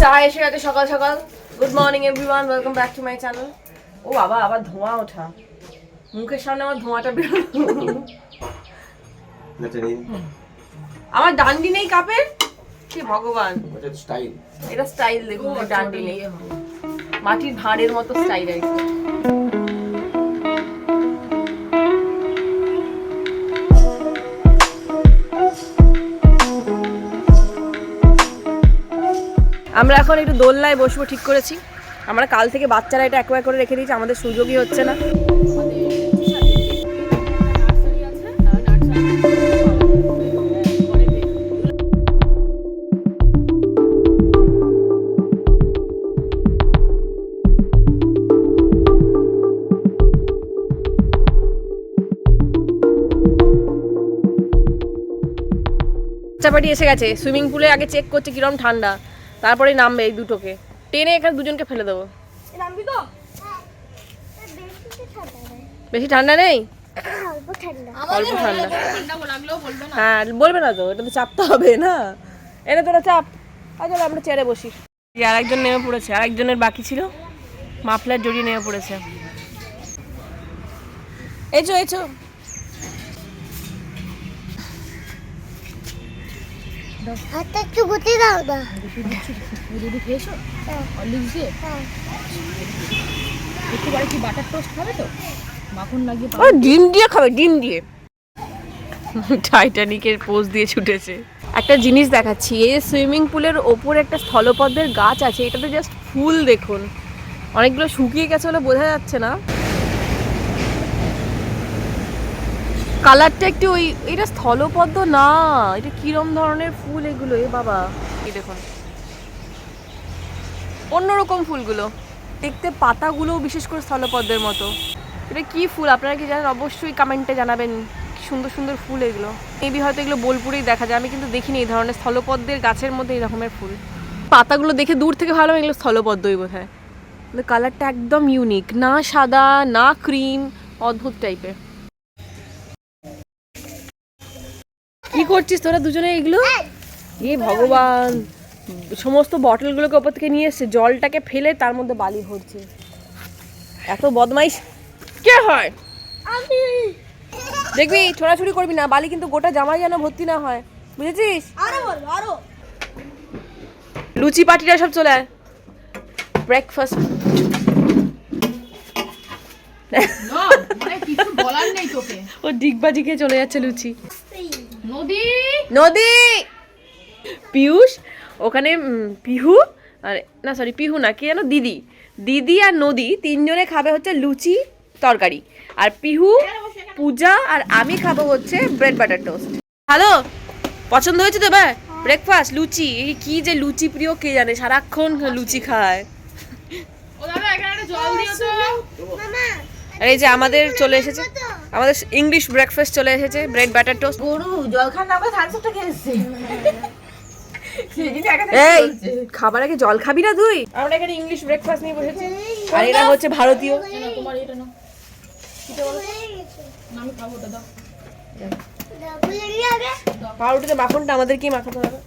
চা এসে গেছে সকাল সকাল। Good morning everyone welcome back to my channel ও বাবা আবার ধোঁয়া ওঠা। মুখের সামনে আমার ধোঁয়াটা বেরোলো। আমার ডান্ডি নেই কাপের? কি ভগবান। স্টাইল এটা স্টাইল দেখুন ডান্ডি নেই। মাটির ভাঁড়ের মতো স্টাইল আর কি। আমরা এখন একটু দোলনায় বসবো ঠিক করেছি। আমরা কাল থেকে বাচ্চারা এটা এক এক করে রেখে দিয়েছি আমাদের সুযোগই হচ্ছে না। বাচ্চাপাটি এসে গেছে সুইমিং পুলে আগে চেক করছে কিরম ঠান্ডা তারপরে নামবে এই দুটোকে। টেনে এখানে দুজনকে ফেলে দেবো। বেশি ঠান্ডা নেই? অল্প ঠান্ডা। হ্যাঁ বলবে না তো এটা তো চাপতে হবে না। এনে তোরা চাপ। আচ্ছা আমরা চেয়ারে বসি। এই আরেকজন নেমে পড়েছে আরেকজনের বাকি ছিল। মাফলার জড়িয়ে নেমে পড়েছে। এচো এচো হাতটা একটু গুটি দাও না ও ডিম দিয়ে খাবে ডিম দিয়ে টাইটানিকের পোজ দিয়ে ছুটেছে একটা জিনিস দেখাচ্ছি এই সুইমিং পুলের ওপর একটা স্থলপদ্মের গাছ আছে এটাতে জাস্ট ফুল দেখুন অনেকগুলো শুকিয়ে গেছে বলে বোঝা যাচ্ছে না কালারটা একটু ওই, এটা স্থলপদ্ম? না, এটা কিরম ধরনের ফুল এগুলো? এ বাবা। এই দেখুন। অন্যরকম ফুলগুলো। দেখতে পাতাগুলোও বিশেষ করে স্থলপদ্মের মতো। এটা কি ফুল? আপনারা কি জানেন? অবশ্যই কমেন্টে জানাবেন। সুন্দর সুন্দর ফুল এগুলো। মেবি হয়তো এগুলো বোলপুরেই দেখা যায়। আমি কিন্তু দেখিনি এই ধরনের স্থলপদ্মের গাছের মধ্যে এই রকমের ফুল। পাতাগুলো দেখে দূর থেকে ভালো এগুলো স্থলপদ্মই বোধ হয় কালারটা একদম ইউনিক না সাদা, না ক্রিম অদ্ভুত টাইপের করছিস তোরা দুজনে এগুলো? এ ভগবান। সমস্ত বটলগুলোকে ওপর থেকে নিয়ে এসছে জলটাকে ফেলে তার মধ্যে বালি ভরছে। এত বদমাইশ। কে হয়? আমি। দেখবি ছোড়াছুড়ি করবি না বালি কিন্তু গোটা জামাই যেন ভর্তি না হয়। বুঝেছিস? আরও লুচি পাটিরা সব চলে আয়। ব্রেকফাস্ট মানে কিছু বলার নেই ও ডিগবাজি খেয়ে চলে যাচ্ছে লুচি। নদী। নদী। পিয়ুষ ওখানে পিহু আর না সরি পিহু না কি জানো দিদি। দিদি আর নদী তিনজনে খাবে হচ্ছে লুচি তরকারি। আর পিহু পূজা আর আমি খাব হচ্ছে ব্রেড বাটার টোস্ট হ্যালো পছন্দ হয়েছে তো এবার? ব্রেকফাস্ট লুচি এই কি যে লুচি প্রিয় কে জানে? সারাক্ষণ লুচি। খায়। ও দাদা এখানে জল দিও তো। মামা আর এই যে আমাদের চলে এসেছে আমাদের ইংলিশ ব্রেকফাস্ট চলে এসেছে ব্রেড বাটার টোস্ট গরু জল খান না করে থাকছে খেয়ে এই খাবার আগে জল খাবি না তুই আমরা এখানে ইংলিশ ব্রেকফাস্ট নিয়ে বসেছি আর এরা হচ্ছে ভারতীয় তোমার এটা না আমি খাব ভুলে পাউরুটিতে মাখনটা আমাদের কি মাখাতে হবে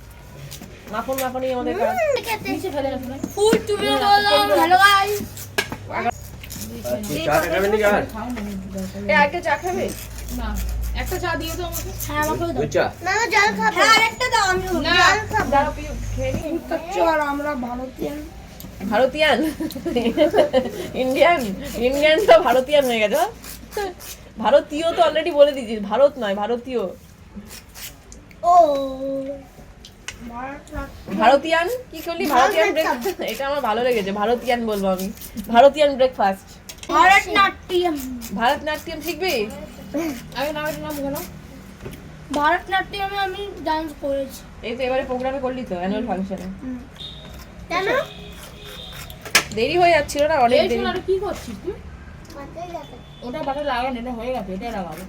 মাখন মাখনই আমাদের কাজ নিচে ফেলে রাখো না ফুল তুমি বলো হ্যালো গাইস চাটা খাবেন নাকি আর? এ আগে চা খাবে? না একটা চা দিও তো আমাকে। হ্যাঁ আমাকে দাও। বুঝছা মামা জল খাবে। হ্যাঁ আরেকটা দাও আমি জল খাব। দাঁড়াও পিউ খেয়ে নি। চল আমরা ভারতীয় ভারতীয়ান? ইন্ডিয়ান? ইন্ডিয়ান তো ভারতীয়ান হয়ে গেছে? ভারতীয় তো অলরেডি বলে দিয়েছিস ভারত নয় ভারতীয়। ও। ভারতীয়ান? কি করলি? ভারতীয়ান ব্রেকফাস্ট এটা আমার ভালো লেগেছে ভারতীয়ান বলব আমি। ভারতীয়ান ব্রেকফাস্ট ভারতনাট্যম। ভারতনাট্যম শিখবি? আগে নাম এটা নাম বলো ভারতনাট্যমে আমি ডান্স করেছি। এই তো এবারে প্রোগ্রামে করলি তো অ্যানুয়াল ফাংশনে কেন? দেরি হয়ে যাচ্ছিল না অনেক দেরি। আর কি করছিস তুই? ওটা বাটা লাগানো এটা হয়ে গেছে এটাই লাগাবো।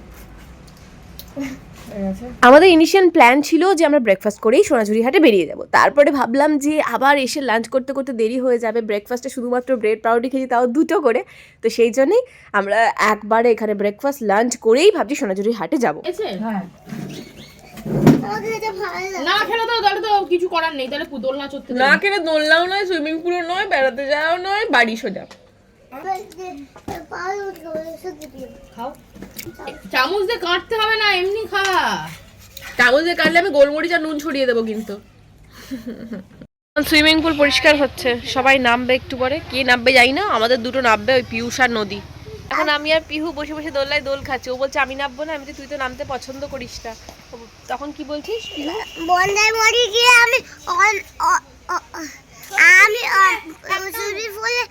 আমাদের ইনিশিয়াল প্ল্যান ছিল যে আমরা ব্রেকফাস্ট করেই সোনাঝুরি হাটে বেরিয়ে যাব। তারপরে ভাবলাম যে আবার এসে লাঞ্চ করতে করতে দেরি হয়ে যাবে। ব্রেকফাস্টে শুধুমাত্র ব্রেড পাউরুটি খেয়েছি তাও দুটো করে। তো সেই জন্যই আমরা একবারে এখানে ব্রেকফাস্ট লাঞ্চ করেই ভাবছি সোনাঝুরি হাটে যাব। এটা না খেলে তো তাহলে তো কিছু করার নেই। তাহলে পুদল চড়তে না কেন দোলনাও নয় সুইমিং পুলও নয় বেড়াতে যাওয়াও নয় বাড়ি সোজা। খাও। চামচ দিয়ে কাটতে হবে না এমনি খা চামচ দিয়ে কাটলে আমি গোলমরিচ আর নুন ছড়িয়ে দেবো কিন্তু। সুইমিং পুল পরিষ্কার হচ্ছে সবাই নামবে একটু পরে। কে নামবে যাই না আমাদের দুটো নামবে ওই পিউষ আর নদী। এখন আমি আর পিহু বসে বসে দোলনায় দোল খাচ্ছি ও বলছে আমি নামবো না আমি তুই তো নামতে পছন্দ করিস না। ও- তখন কি বলছিস বন্ধায় মরি গিয়ে আমি আমি সুবি ফুলে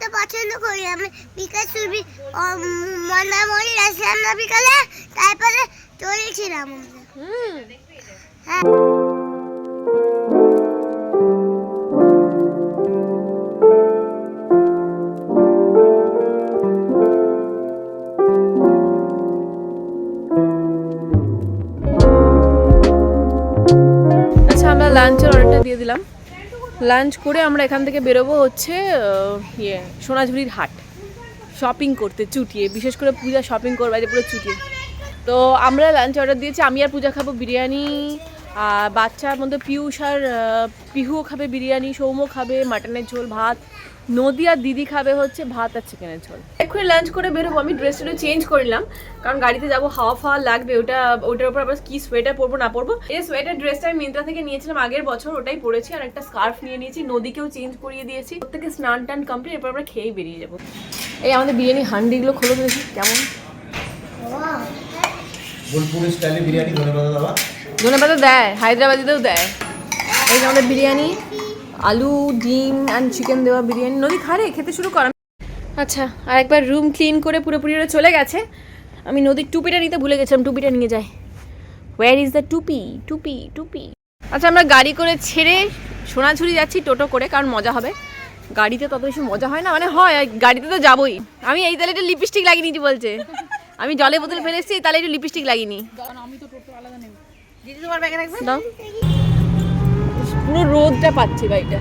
তো পছন্দ করি। আমি বিকাল সুবি মন্দার মরি আসলাম না বিকালে তারপরে চলেছিলাম হুম। হ্যাঁ। আচ্ছা আমরা লাঞ্চের অর্ডারটা দিয়ে দিলাম। লাঞ্চ করে আমরা এখান থেকে বেরোবো হচ্ছে ইয়ে সোনাঝুরির হাট। শপিং করতে, চুটিয়ে। বিশেষ করে পূজা শপিং করবে যে পুরো চুটিয়ে। তো আমরা লাঞ্চ অর্ডার দিয়েছি, আমি আর পূজা খাব বিরিয়ানি আর বাচ্চার মধ্যে পিউষ আর পিহুও খাবে বিরিয়ানি সৌম্য খাবে মাটনের ঝোল ভাত। নদী আর দিদি খাবে হচ্ছে ভাত আর চিকেনের ঝোল। এক্ষুনি লাঞ্চ করে বেরোবো আমি ড্রেসটা চেঞ্জ করলাম কারণ গাড়িতে যাব হাওয়া ফাওয়া লাগবে ওটা ওটার উপর আবার কি সোয়েটার পরবো না পরবো। এই সোয়েটার ড্রেসটা আমি মিন্ত্রা থেকে নিয়েছিলাম আগের বছর ওটাই পরেছি আর একটা স্কার্ফ নিয়ে নিয়েছি নদীকেও চেঞ্জ করিয়ে দিয়েছি। প্রত্যেকে স্নান টান কমপ্লিট এরপর আমরা খেয়েই বেরিয়ে যাব। এই আমাদের বিরিয়ানি হান্ডিগুলো খোলো দেখি কেমন? বোলপুর স্টাইলে বিরিয়ানি ধন্যবাদ দাদা ধনে পাতা দেয়, হায়দ্রাবাদিতেও দেয়। এই আমাদের বিরিয়ানি, আলু, ডিম অ্যান্ড চিকেন দেওয়া বিরিয়ানি। নদী খারে, খেতে শুরু কর। আচ্ছা আর একবার রুম ক্লিন করে পুরোপুরি ওরা চলে গেছে। আমি নদীর টুপিটা নিতে ভুলে গেছিলাম, টুপিটা নিয়ে যাই। ওয়্যার ইজ দ্য টুপি? টুপি টুপি। আচ্ছা আমরা গাড়ি করে ছেড়ে সোনাঝুরি যাচ্ছি, টোটো করে, কারণ মজা হবে। গাড়িতে তত বেশি মজা হয় না মানে হয় গাড়িতে তো যাবোই। আমি এই একটু লিপস্টিক লাগিয়ে নিয়েছি বলছে। আমি জলে বোতল ফেলে এসেছি তাহলে একটু লিপস্টিক লাগিয়ে নিই। আমি তো টোটো আলাদা নেব। দাও। পুরো রোদটা পাচ্ছি গাড়িটা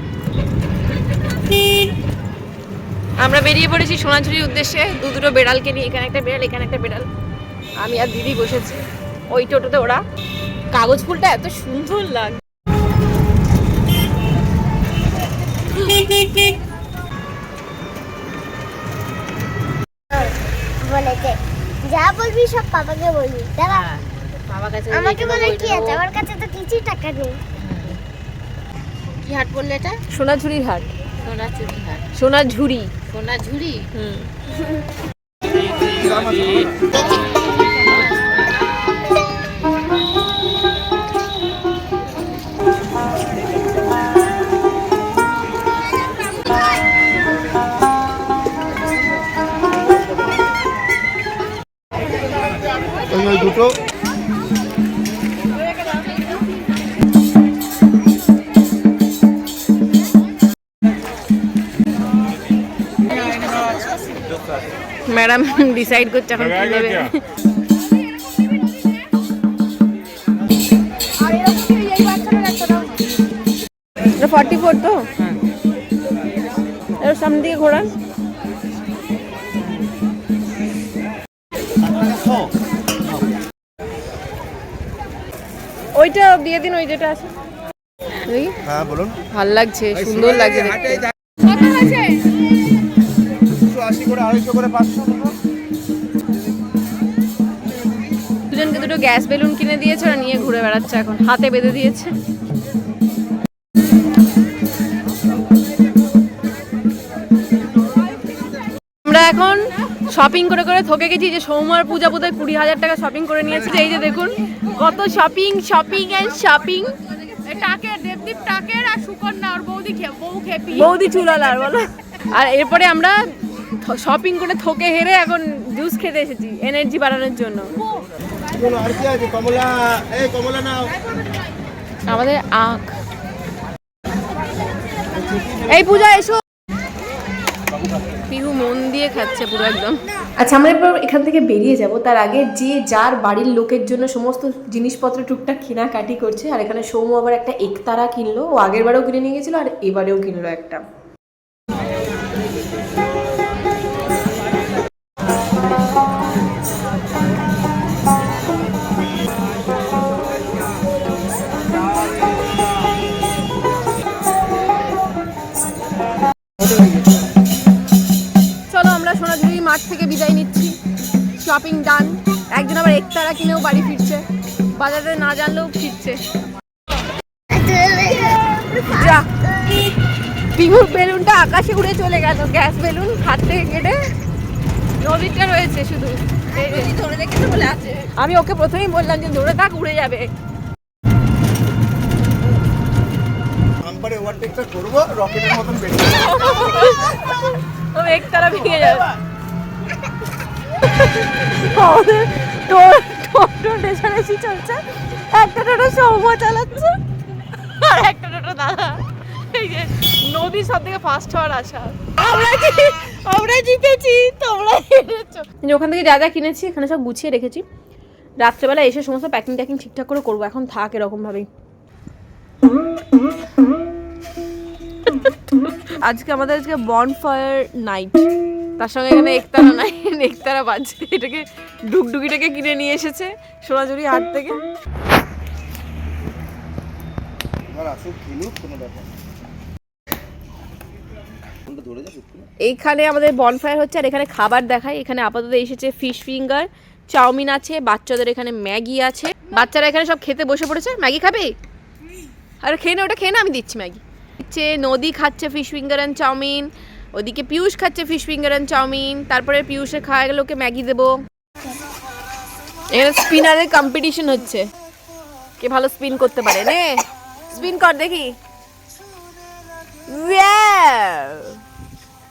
আমরা বেরিয়ে পড়েছি সোনাঝুরির উদ্দেশ্যে। দু দুটো বেড়ালকে নিয়ে এখানে একটা বেড়াল এখানে একটা বেড়াল। আমি আর দিদি বসেছি। ওই টোটোতে ওরা। কাগজ ফুলটা এত সুন্দর লাগে যা বলবি সব বাবাকে বলবি। দাদা বাবা কাছে আমাকে বলে কি আছে? আমার কাছে তো কিছুই টাকা নেই। কি হাট বললে এটা? সোনাঝুরি হাট। সোনা চুরি হাট। সোনাঝুরি। সোনা ঝুড়ি হুম ম্যাডাম ডিসাইড করছে এখন কি নেবে ফর্টি ফোর তো? এর সামনে দিকে ঘোরান। ওইটা দিয়ে দিন ওই যেটা আছে। হ্যাঁ বলুন। ভালো লাগছে সুন্দর লাগছে দেখতে। আশি করে আড়াইশো করে পাঁচশো দুজনকে দুটো গ্যাস বেলুন কিনে দিয়েছে ওরা নিয়ে ঘুরে বেড়াচ্ছে এখন। হাতে বেঁধে দিয়েছে। আমরা এখন শপিং করে করে থকে গেছি যে সৌমার পূজা বোধহয় কুড়ি হাজার টাকা শপিং করে নিয়েছি। এই যে দেখুন কত শপিং শপিং অ্যান্ড শপিং টাকের দেবদীপ টাকের আর সুকন্যা আর বৌদি বউ খেপি বৌদি চুলালার বলো। আর এরপরে আমরা শপিং করে থকে হেরে এখন জুস খেতে এসেছি এনার্জি বাড়ানোর জন্য। আমাদের আখ। এই পূজা, এসো। পিহু মন দিয়ে খাচ্ছে পুরো একদম। আচ্ছা আমরা এবার এখান থেকে বেরিয়ে যাব। তার আগে যে যার বাড়ির লোকের জন্য সমস্ত জিনিসপত্র টুকটাক কেনাকাটি করছে, আর এখানে সৌম্য আবার একটা একতারা কিনলো। ও আগের বারেও কিনে নিয়ে গেছিল, আর এবারেও কিনলো একটা। চলো আমরা সোনাঝুরি মাঠ থেকে বিদায় নিচ্ছি। শপিং ডান একজন আবার একতারা কিনেও বাড়ি ফিরছে। বাজারে না জানলেও ফিরছে। যা। বেলুনটা আকাশে উড়ে চলে গেল। গ্যাস বেলুন হাত থেকে কেটে নদীটা রয়েছে শুধু। ধরে রেখেছে বলে আছে। আমি ওকে প্রথমেই বললাম যে ধরে থাক উড়ে যাবে। আম্পারে ওভারটেকটা করব রকেটের মতন বেরিয়ে ও একতারা ভেঙে যাবে। আমাদের রেসারেসি চলছে। একটা টোটো সৌম্য চালাচ্ছে। আর একটা টোটো দাদা। এই যে নদী সব থেকে ফার্স্ট হওয়ার আশা। আমরা কি আমরা জিতেছি তোমরা হেরেছো। ওখান থেকে যা যা কিনেছি এখানে সব গুছিয়ে রেখেছি। রাত্রেবেলা এসে সমস্ত প্যাকিং ট্যাকিং ঠিকঠাক করে করব এখন থাক এরকম ভাবেই আজকে আমাদের আজকে বনফায়ার নাইট তার সঙ্গে এখানে একতারা নাই একতারা বাজছে। এটাকে ডুগডুগিটাকে কিনে নিয়ে এসেছে সোনাঝুরি হাট থেকে আর আসুক কিনুক কোনো ব্যাপার না। ফোনটা ধরে যা সত্যি না। এইখানে আমাদের বনফায়ার হচ্ছে আর এখানে খাবার দেখায়। এখানে আপাতত এসেছে ফিশ ফিঙ্গার চাউমিন আছে, বাচ্চাদের এখানে ম্যাগি আছে। বাচ্চারা এখানে সব খেতে বসে পড়েছে। ম্যাগি খাবে? আর খেয়ে না, ওটা খেয়ে না, আমি দিচ্ছি ম্যাগি। দিচ্ছে নদী খাচ্ছে ফিশ ফিঙ্গার অ্যান্ড চাউমিন ওদিকে পিয়ুষ খাচ্ছে ফিশ ফিঙ্গার অ্যান্ড চাউমিন তারপরে পিয়ুষের খাওয়া গেলে ওকে ম্যাগি দেবো। এখানে স্পিনারের কম্পিটিশন হচ্ছে। কে ভালো স্পিন করতে পারে স্পিন কর দেখি।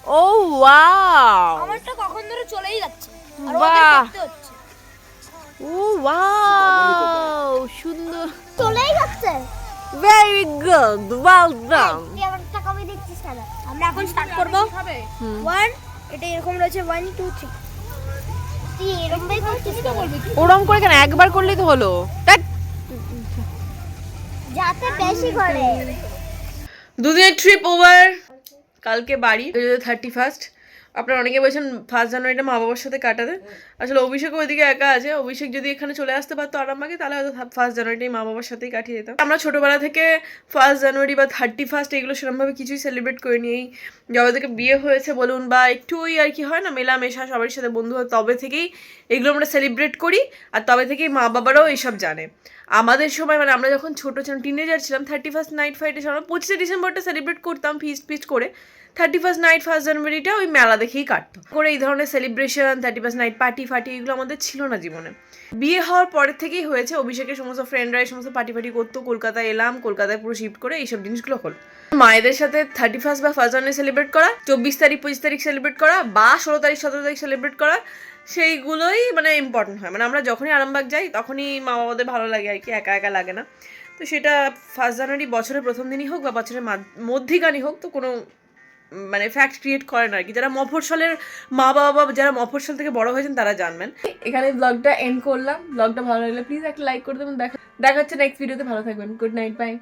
ও ওয়াও। আমারটা কখন ধরে চলেই যাচ্ছে। বাহ। ও ওয়াও সুন্দর। চলেই যাচ্ছে। ভেরি গুড ওয়েল ডান তুই আমার কেন? এখন স্টার্ট করব। ওয়ান এটা এরকম রয়েছে ওয়ান টু থ্রি তুই এরকম ভাই করছিস কেন? ওরম করে কেন? একবার করলেই তো হলো। ধ্যাৎ। যাতে বেশি করে। দুদিনের ট্রিপ ওভার কালকে বাড়ি থার্টি ফার্স্ট আপনারা অনেকে বলছেন ফার্স্ট জানুয়ারিটা মা বাবার সাথে কাটাতে। আসলে অভিষেকও ওইদিকে একা আছে। অভিষেক যদি এখানে চলে আসতে পারতো আরামবাগে তাহলে হয়তো ফার্স্ট জানুয়ারিটাই মা বাবার সাথেই কাটিয়ে যেতাম আমরা ছোটোবেলা থেকে ফার্স্ট জানুয়ারি বা থার্টি ফার্স্ট এগুলো সেরকমভাবে কিছুই সেলিব্রেট করিনি। এই যবে থেকে বিয়ে হয়েছে বলুন বা একটু ওই আর কি হয় না, মেলামেশা সবার সাথে বন্ধু হয় তবে থেকেই এগুলো আমরা সেলিব্রেট করি। আর তবে থেকেই মা বাবারাও এইসব জানে। আমাদের সময় মানে আমরা যখন ছোটো ছিলাম টিনেজার ছিলাম থার্টি ফার্স্ট নাইট ফাইটে আমরা পঁচিশে ডিসেম্বরটা সেলিব্রেট করতাম ফিস্ট ফিস্ট করে। থার্টি ফার্স্ট নাইট ফার্স্ট জানুয়ারিটা ওই মেলা দেখেই কাটতো। করে এই ধরনের celebration thirty first night party ফার্টি এগুলো আমাদের ছিল না জীবনে। বিয়ে হওয়ার পরের থেকেই হয়েছে, অভিষেকের সমস্ত ফ্রেন্ডরা এই সমস্ত পার্টি ফার্টি করতো, কলকাতায় এলাম, কলকাতায় পুরো শিফট করে এইসব জিনিসগুলো হলো। মায়েদের সাথে থার্টি ফার্স্ট বা ফার্স্ট জানুয়ারি সেলিব্রেট করা, চব্বিশ তারিখ, পঁচিশ তারিখ সেলিব্রেট করা, বা ষোলো তারিখ, সতেরো তারিখ সেলিব্রেট করা সেইগুলোই মানে ইম্পর্টেন্ট হয়। মানে আমরা যখনই আরামবাগ যাই, তখনই মা বাবাদের ভালো লাগে আর কি, একা একা লাগে না। তো সেটা ফার্স্ট জানুয়ারি বছরের প্রথম দিনই হোক বা বছরের মধ্যিখানি হোক, তো কোনো মানে ফ্যাক্ট ক্রিয়েট করে না আর কি। যারা মফস্বলের মা বাবা যারা মফস্বল থেকে বড় হয়েছেন, তারা জানবেন। এখানে ব্লগটা এন্ড করলাম। ব্লগটা ভালো লাগলে প্লিজ একটা লাইক করে দেবেন। দেখা দেখা হচ্ছে নেক্সট ভিডিওতে ভালো থাকবেন। Good night bye